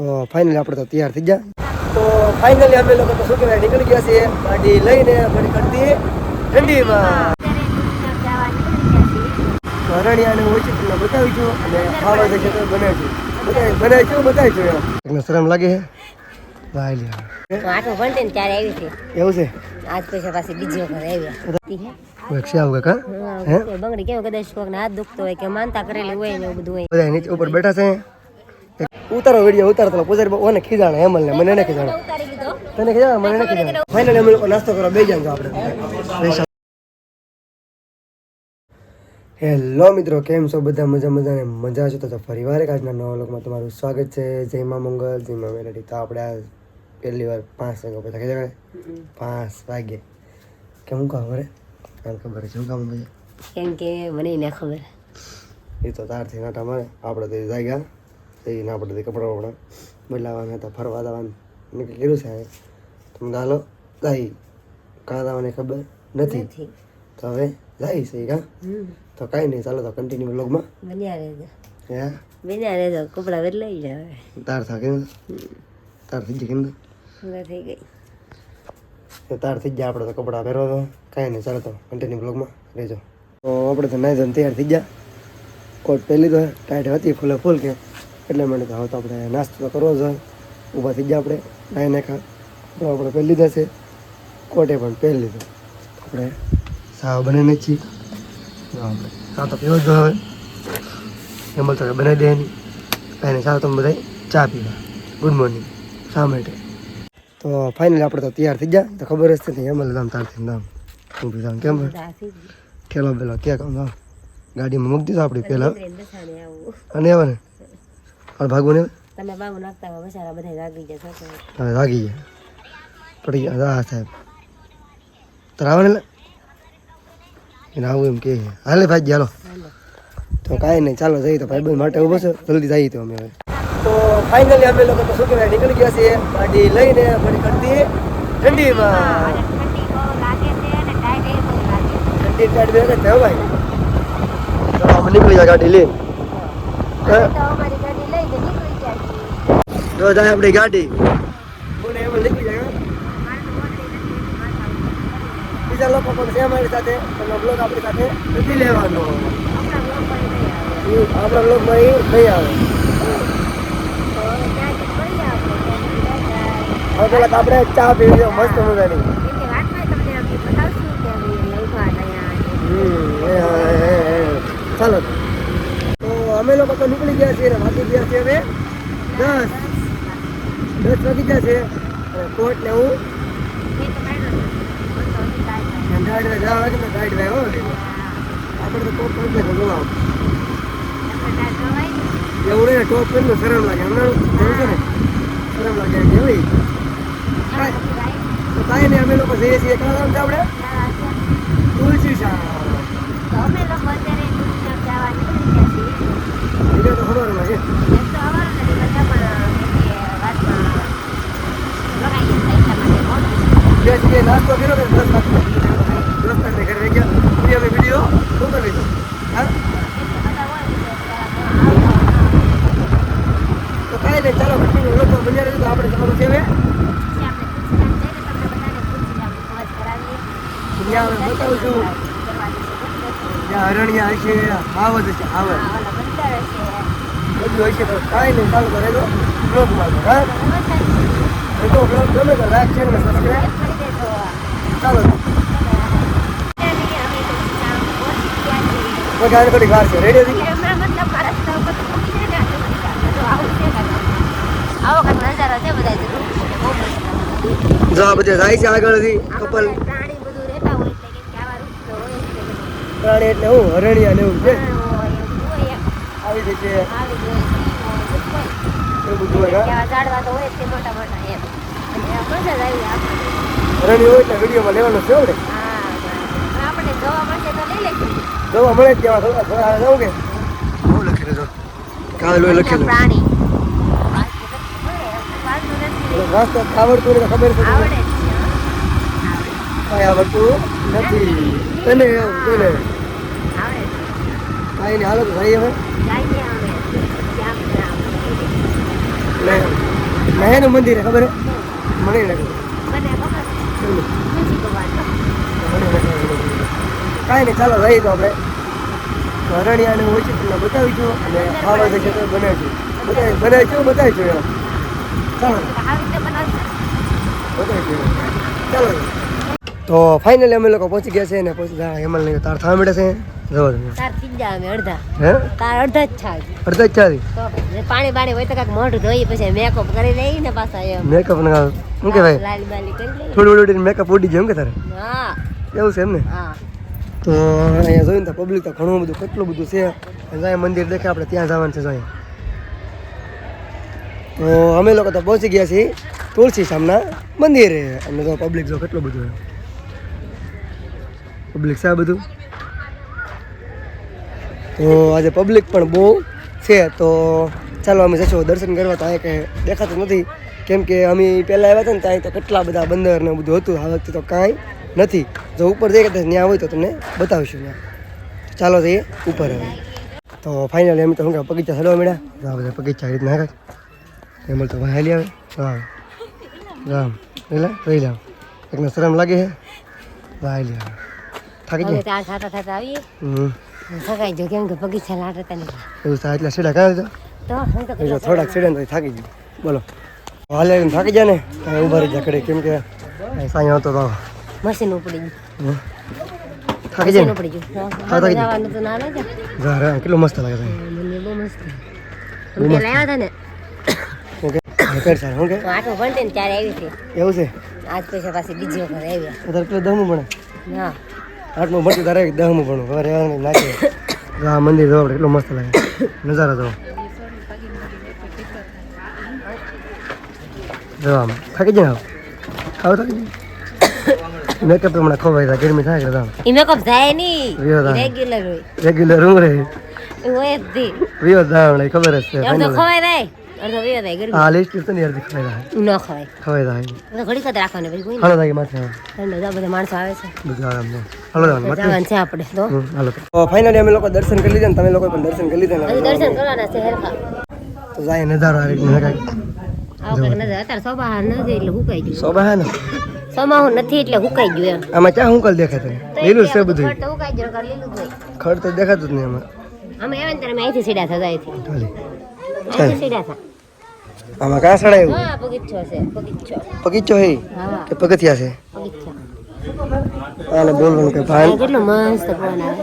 તો ફાઇનલી આપણે તો તૈયાર થઈ ગયા. તો ફાઇનલી અમે લોકો તો શું કહેવાય નીકળી ગયા છીએ. ગાડી લઈને ઘડી કરતી ઠંડીમાં. હરણિયાને ઓછી તમને બતાવીશું અને ખાવા જશે તો બનાવીશું બતાવી છું બતાવીશું એમ. તમને શરમ લાગે છે? ભાઈ લ્યા. ભણતી ને ત્યારે આવી હતી એવું છે? આજ પૈસા પાસે બીજી વખત આવ્યા કોઈ આવું કાકા હે? બંગડી કેવું કદાચ કોકને હાથ દુખતો હોય કે માનતા કરેલી હોય ને એવું બધું હોય. બધા નીચે ઉપર બેઠા છે? ઉતારો વીડિયો ઉતારતો પૂજારી બહુ ને ખીજાણે હેમલ ને મને ને ખીજાણે. તને ખીજાણે મને ને ખીજાણે. ફાઇનલી અમે લોકો નાસ્તો કરવા બે જાય આપણે. હેલો મિત્રો કેમ છો? બધા મજા મજા ને મજા છો તો ફરીવાર એક આજના નવા લોકમાં તમારું સ્વાગત છે. જય મા મંગલ જય મા મેલડી. તો આપણે આ પહેલી વાર પાંચ વાગ્યા પછી ખીજાણે પાંચ વાગે. કેમ કામ ખબર ખબર છે શું કામ કેમ કે મને ના ખબર. એ તો તારથી નાટા મારે. આપણે તો જાગ્યા જઈને ના તો કપડાં વપડા બદલાવાના હતા ફરવા દાવાના મેં કીધું છે તમે ચાલો ગાઈ કાં જવાની ખબર નથી. તો હવે ગાઈ છે કા? તો કાંઈ નહીં ચાલો તો કન્ટિન્યુ બ્લોગમાં બન્યા રહેજો. હે? બન્યા રહેજો કપડાં બદલાઈ જાય તાર થા કેમ? તાર થઈ ગયા કેમ થઈ ગઈ. તાર થઈ ગયા આપણે તો કપડાં પહેરો તો. કાંઈ નહીં ચાલો તો કન્ટિન્યુ બ્લોગમાં રહેજો. તો આપણે તો નાઈ ધોઈને તૈયાર થઈ ગયા. કોટ પહેલી તો ટાઈટ હતી ફૂલે ફૂલ કે? એટલે મને તો હવે તો આપણે નાસ્તો તો કરવો જોઈએ ઊભા થઈ ગયા આપણે નાઈ નાખા તો આપણે પહેરી લીધા છે. કોટે પણ પહેરી લીધો. આપણે સાવ બનાવીને છીએ. આપણે સાવ તો પીવો જ હવે. એમાં તો બનાવી દેવાની. નહીં સાવ તમે બધા ચા પીવા. ગુડ મોર્નિંગ શા માટે? તો ફાઇનલી આપણે તો તૈયાર થઈ ગયા. તો ખબર જ નથી એમ તાર થઈને દામ હું પીધા કેમ ઠેલો પેલો ક્યાં કામ? ગાડીમાં મૂકી દીધો આપણે પહેલાં. અને આવે. ને હવે ભાગવું નહીં તમે બાબુ નાખતા હોય બસારા બધા રાગી જાય હવે ભાગી ગયા. પડી ગયા. હા સાહેબ. તારે આવે ને એને આવું એમ કે હાલે ભાઈ હાલો. હાલો તો કાંઈ નહીં ચાલો જઈએ તો ભાઈ માટે ઊભો છે. જલ્દી જઈએ તો અમે હવે. તો ફાઇનલી અમે લોકો તો શું કહેવાય નીકળી ગયા છીએ. ગાડી લઈને ફરી કરતી ઠંડીમાં. ઠંડી ટાઈટ ઠંડી બે થયો ભાઈ. તો અમે નીકળી ગયા ગાડી લઈને તો અમારી ગાડી લઈ તો નીકળી જાય જો જાય આપણી ગાડી. બીજા લોકો પણ છે અમારી સાથે બ્લોગ આપણી સાથે નથી લેવાનો. આપણા બ્લોગમાં એ નહીં આવે. હવે તો આપણે ચા પીવી મસ્ત મજાની. ચાલો. તો અમે લોકો તો નીકળી ગયા છીએ ને ગયા છે હવે દસ. દસ વાગી જશે. કોટ ને હું જવા ભાઈ આપણે તો કરી દે બોલાવો એવું નહીં ટોપ કરી શરમ લાગે. હમણાં છે ને? શરમ લાગે એમ કેવી તો કાંઈ નહીં અમે લોકો જઈએ છીએ ક્યાં ગામ છે આપણે. તુલસી શાહ અમે લોકો અત્યારે દૂધસાગર જવા નીકળી ગયા છીએ. એને તો ખબર એમ તો અમારા નથી બધા પણ એમની વાતમાં લગાઈ ગયા એટલા માટે જગ્યાએ નાસ્તો કર્યો ને દસ વાગે દસ વાગે ઘરે રહી ગયા પછી અમે વીડિયો શું કરી હા તો કાંઈ નહીં ચાલો કંટિન્યુ લોકો બન્યા રહેજો તો આપણે છે હવે ત્યાં અમે બતાવું છું ત્યાં હરણિયા હશે હાવજ હશે હાવજ બધું હશે તો કાંઈ નહીં ચાલો તો રહેજો મારો હા તો બ્લોગ ગમે તો લાઈક શેર અને સબસ્ક્રાઈબ વાર છે રેડી આ બધા જાય છે આગળથી, કપલ. પ્રાણી હરણિયા આવી રીતે. ઝાડવા તો હોય મોટા મોટા એમ. મજા જ હરણિયો હોય એટલે વિડીયોમાં લેવાનો છે આપણે હા આપણે જોવા મળશે તો લઈ લઈશું જોવા મળે જ ત્યાં થોડા થોડા જવું કે? બહુ લખી જો કાલે લોહી લખેલું પ્રાણી. વાંચતું આવડતું નથી ખબર છે આવડે છે આવડતું નથી. તને એવું તને આવડે કાંઈ નહીં હાલો તો જઈએ હવે? જઈએ અમે પછી આમ ને આમ. ને મંદિર ખબર છે? મને નથી મને ખબર એવું. નથી ભગવાનનો. મને નથી ખબર. કાંઈ નહીં ચાલો રહી તો આપણે. હરણિયાને હોય છે તમને બતાવીશું અને ખાવા જે છે બનાવી બનાવીશું બતાવી બનાવીશું બતાવીશું એમ. ચાલો. બતાવીશું ચાલો. તો ફાઇનલી અમે લોકો પહોંચી ગયા છે અને પહોંચી હેમલ નહીં તાર થવા મળે છે. જવો તમે. તાર પીજા અમે અડધા. હે? તાર અડધા જ છાજ અડધા જ ચાલી પાણી પાણી હોય તો કાંઈક મોઢું ધોઈ પછી મેકઅપ કરી લઈ ને પાછા એમ. મેકઅપ ને શું કહેવાય? લાલી બાલી કરી લઈ. થોડું થોડું મેકઅપ ઉડી કે તારે? હા. એવું છે એમ ને? હા. તો અહીંયા જોયું ને તો પબ્લિક તો ઘણું બધું કેટલું બધું છે. જાય મંદિર દેખે આપણે ત્યાં જવાનું છે જોઈએ તો અમે લોકો તો પહોંચી ગયા છીએ તુલસી સામના મંદિરે. અને તો પબ્લિક જો કેટલું બધું પબ્લિક છે આ બધું? તો આજે પબ્લિક પણ બહુ છે, તો ચાલો અમે જશો દર્શન કરવા. તો અહીંયા કંઈ દેખાતું નથી. કેમ કે અમે પહેલાં આવ્યા હતા ને ત્યાં તો કેટલા બધા બંદર ને બધું હતું. આ વખતે તો કાંઈ નથી. જો ઉપર જઈએ કદાચ ત્યાં હોય તો તમને બતાવીશું ત્યાં. ચાલો જઈએ ઉપર હવે. તો ફાઇનલી અમે તો શું બગીચા ચડવા મળ્યા આ બધા બગીચા રીતના એમ તો હાલી આવે. હા રામ એટલે રહી લાવ એકને શરમ લાગે છે. હાલી આવે થાકી હવે ચાર ત્યાં થતા આવી સગાઈ જો કેમ કે બગીચા લાટતા નહીં એવું થાય એટલે સીડા કાં તો તો હું થોડાક સીડા તો થાકી ગઈ બોલો હાલે થાકી જાય ને ત્યાં ઊભા રહી જાય કડે કેમ કે સાંઈ હતો તો મશીન ઉપડી ગયું. થાકી જાય ને ઉપડી ગયું હા, થાકી જવાનું તો ના લે છે કેટલું મસ્ત લાગે મને બહુ મસ્ત બહુ અમે હતા ને ઓકે કર સર શું કે તો આઠમું ને ત્યારે આવી હતી એવું છે આજ પછી પાછી બીજી વખત આવ્યા અત્યારે પેલું દહમું ભણે હા આઠમું ભણતું તારે દહમું ભણું હવે રહેવાનું નાખે. આ મંદિર જોવા આપણે કેટલું મસ્ત લાગે. નજારો જો જોવા થાકી જાય આવો ખાવ થાકી જાય મેકઅપ તો હમણાં ખવાય જાય ગરમી થાય એટલે એ મેકઅપ જાય નહીં રેગ્યુલર હોય. રેગ્યુલર હું રે હોય જ થી વિયો જાય ખબર જ છે અડધો final. જા બધા માણસો આવે છે. બધું માથે. જવાનું છે આપણે તો. તો ફાઇનલી અમે લોકો દર્શન કરી લીધા ને તમે લોકો પણ દર્શન કરી લીધા ને દર્શન કરવાના છે હેરખા તો જાય નજારો આ રીતનો કાંઈક આવો કંઈક નજર. અત્યારે સોબા નથી એટલે હુકાઈ ગયું. સોબા હે ને સોમાં નથી એટલે હુકાઈ ગયું એમ. આમાં ક્યાં હું કલ દેખાય તને? લીલું છે બધું ખડ તો હુકાઈ ગયું નકર લીલું જ ખડ તો દેખાતું જ નહીં આમાં. અમે આવે ને ત્યારે અમે અહીંથી સીધા થતા અહીંથી. અહીંથી સીધા થા. આમાં કાં સડાયું હા પગીચો છે હે? કે પગથિયા છે? બગીચો આને બોલવાનું કે ભાન કેટલો મસ્ત પવન આવે.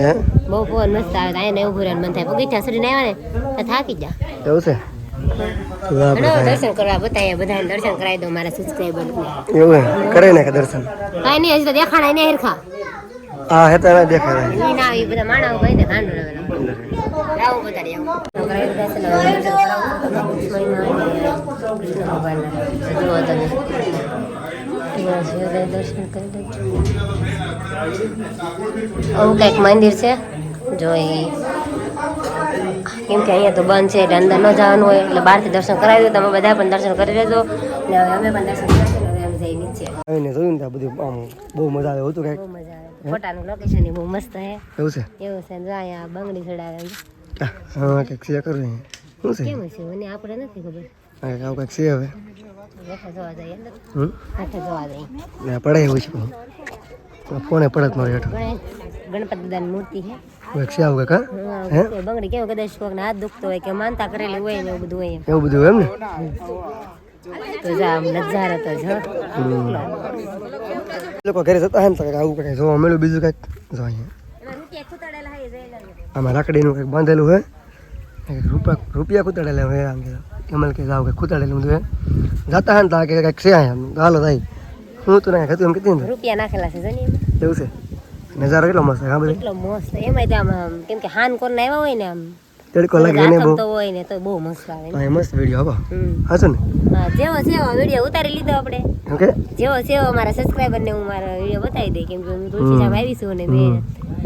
હે? બહુ પવન મસ્ત આવે. અહીંયા ઉભું રહેવાનું મન થાય. પગીચા સડીને આવે ને તો થાકી જા. એવું છે? દર્શન કરવા બતાવીએ બધાને દર્શન કરાવી દો મારા સબસ્ક્રાઈબર એવું કરે ને કે દર્શન? કાંઈ નહીં હજી તો દેખાણા નહીં હેરખા. હા હે તો દેખાય. ઈ ના આવી બધા માણસ ભાઈ ને કાંડો લાવેલા આવું બતાડી આવું. કંઈક મંદિર છે. જો એ કેમ કે અહીંયા તો બંધ છે એટલે અંદર ન જવાનું હોય એટલે બહારથી દર્શન કરાવી દો તમે બધા પણ દર્શન કરી લેજો. ને હવે અમે પણ દર્શન જઈ નીચે આવીને જોયું ને બધું આમ બહુ મજા આવે હતું કંઈક? મજા આવે. ફોટાનું લોકેશન બહુ મસ્ત હે. એવું છે? એવું છે. જો અહીંયા બંગડી ચડાવે હા કંઈક છે કરું શું છે? કેવું છે? મને આપણે નથી ખબર. કંઈક છે હવે. પડે એવું છે. પડત મારે હેઠળ. ગણપતિ દાદાની મૂર્તિ છે. આવું હા, બંગડી કેવું કદાચ કોકને હાથ દુખતો હોય કે માનતા કરેલી હોય ને એવું બધું હોય એવું બધું એમ ને? તો જા આમ નજારો તો જો. લોકો ઘરે જતા હે ને તો આવું કંઈક જોવા મળ્યું બીજું કંઈક. જો અહીંયા. એમાં આમાં લાકડીનું કંઈક બાંધેલું હોય. રૂપિયા રૂપિયા કૂતાડેલા હોય આમ કે કમલ કે જાવ કંઈક કૂતાડેલું બધું હે જતા હે ને તો કે કંઈક છે અહીંયા. હાલો થાય. હું તું એમ કીધી ને રૂપિયા નાખેલા છે જો ને એમાં. એવું છે. નજારો કેટલો મસ્ત હા બધી કેટલો મસ્ત. એમાંય તો આમ આમ કેમ કે હાન કોર આવ્યા હોય ને આમ. તડકો લાગે બહુ. હોય ને તો બહુ મસ્ત આવે. હા મસ્ત વિડિયો હો હમ. હાચું ને? જેવો જેવો વિડિયો ઉતારી લીધો આપણે. ઓકે જેવો જેવો મારા સબસ્ક્રાઈબર ને હું મારા વીડિયો બતાવી દઈ કેમ કે હું તુલસી સામે આવી છું ને મેં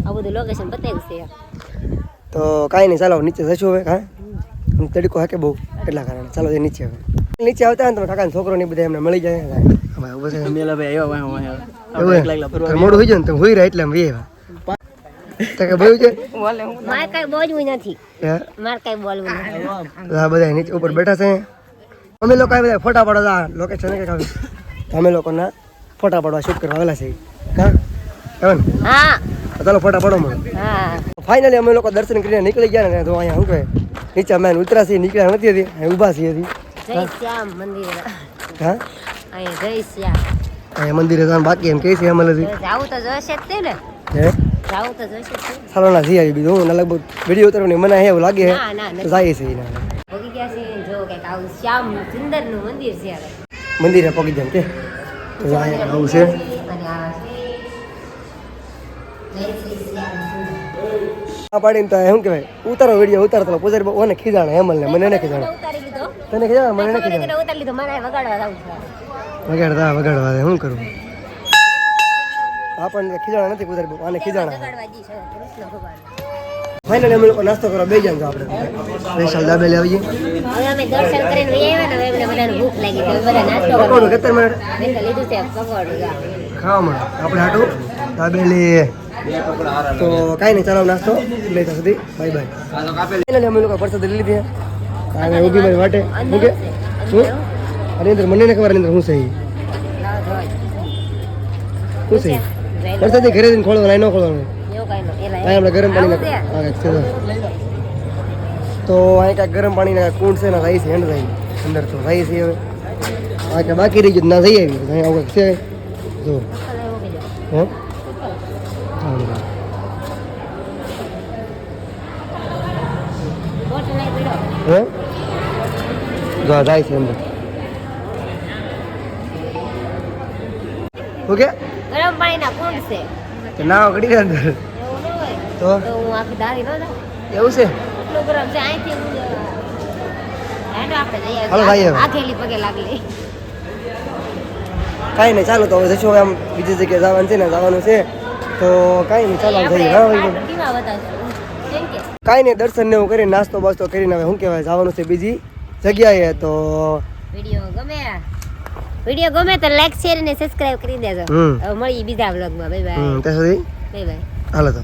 આ બધું લોકેશન બતાવ્યું છે. તો કાંઈ નહીં ચાલો નીચે જશું હવે હા? તડકો હાકે બહુ એટલા કારણે. ચાલો એ નીચે હવે. નીચે આવતા ને તમે કાકાના છોકરો ને બધા એમને મળી જાય. ભાઈ મોડું હોય જાય ને તમે હોય રહ્યા એટલે એમ વી આવ્યા તો કે ભયું છે મારે કઈ બોલવું નથી. હે? મારે કઈ બોલવું નથી. આ બધા નીચે ઉપર બેઠા છે. અમે લોકો આ બધા ફોટા પાડવા લોકેશન કે કાવી અમે લોકોના ફોટા પાડવા શૂટ કરવા આવેલા છે. હા? કેવન હા. ચાલો ફોટા પાડો મને. હા. ફાઇનલી અમે લોકો દર્શન કરીને નીકળી ગયા ને તો અહીંયા શું કહે? નીચે અમે ઉતરાસી નીકળ્યા નથી હતી અહીં ઊભા છીએ હતી જય શ્યામ મંદિર. હા? અહીં જય શ્યામ. અહીંયા મંદિરે જવાનું બાકી એમ કહે છે અમે જાવું તો જોશે જ તે ને. હે? સાલોના જઈ આવી બીજું. હું લગભગ વીડિયો ઉતરવાની મને એવું લાગે છે તો જાય છે એના. ભોગી ગયા છે જો કંઈક આવું શ્યામ સુંદરનું મંદિર છે હવે. મંદિરે પગી જેમ કે. તો આવું છે. આ પાડીને તો શું કહેવાય? ઉતારો વીડિયો ઉતારતો પૂજારી બહુ મને ખીજાણે મને એને ખીજાણે. તને ખીજાણે મને એને ખીજાણે. ઉતારી વગાડવા વગાડવા શું શું આપણને ખીજાણા નથી બહુ આને ખીજાણા. ફાઇનલી અમે લોકો નાસ્તો કરવા બે જાય આપણે. સ્પેશિયલ દાબેલી આવી આવીએ. હવે અમે દર્શન કરીને આવ્યા ને હવે બધાને ભૂખ લાગી તો બધા નાસ્તો કરો કેટલા મિનિટ લીધું છે પકોડું ખાવા મળે આપણે હાટું દાબેલી તો કાંઈ નહીં ચાલો નાસ્તો. લઈ ત્યાં સુધી. બાય બાય અમે લોકો પરસાદ લઈ લીધી. કાંઈ ઊભી મારી વાટે. અંદર મૂકે. શું. અરે અંદર મને ખબર અંદર હું સહી શું સહી જોઈ ઘરે જઈને ખોલવાનું અહીં ન ખોલવાનું અહીં આપણે ગરમ પાણી તો. અહીં કાંઈક ગરમ પાણીના કુંડ છે ને રાઈસ હેન્ડ રહી. અંદર તો રાઈસ છે હવે. હા કે બાકી રહી ગયું ના થઈ આવી. અહીં આવું છે. જો. હે? હા, જો છે અંદર. ઓકે? પાણીના કુંડ છે. તો ના ગયા અંદર. તો? હું આખી દારી ન એવું છે? એટલું ગરમ છે અહીંથી હાલો, પગે લાગલી. કાંઈ નહીં ચાલો તો હવે જશું આમ બીજી જગ્યાએ જવાનું છે ને જવાનું છે. તો કાંઈ નહીં ચાલો જઈએ. હા ભાઈ કાંઈ નહીં દર્શન ને એવું કરીને નાસ્તો બાસ્તો કરીને હવે શું કહેવાય જવાનું છે બીજી જગ્યાએ તો વીડિયો ગમે વીડિયો ગમે તો લાઈક શેર અને સબસ્ક્રાઇબ કરી દેજો. હવે મળીએ બીજા વ્લોગમાં બાય બાય ત્યાં સુધી બાય બાય હાલો તો.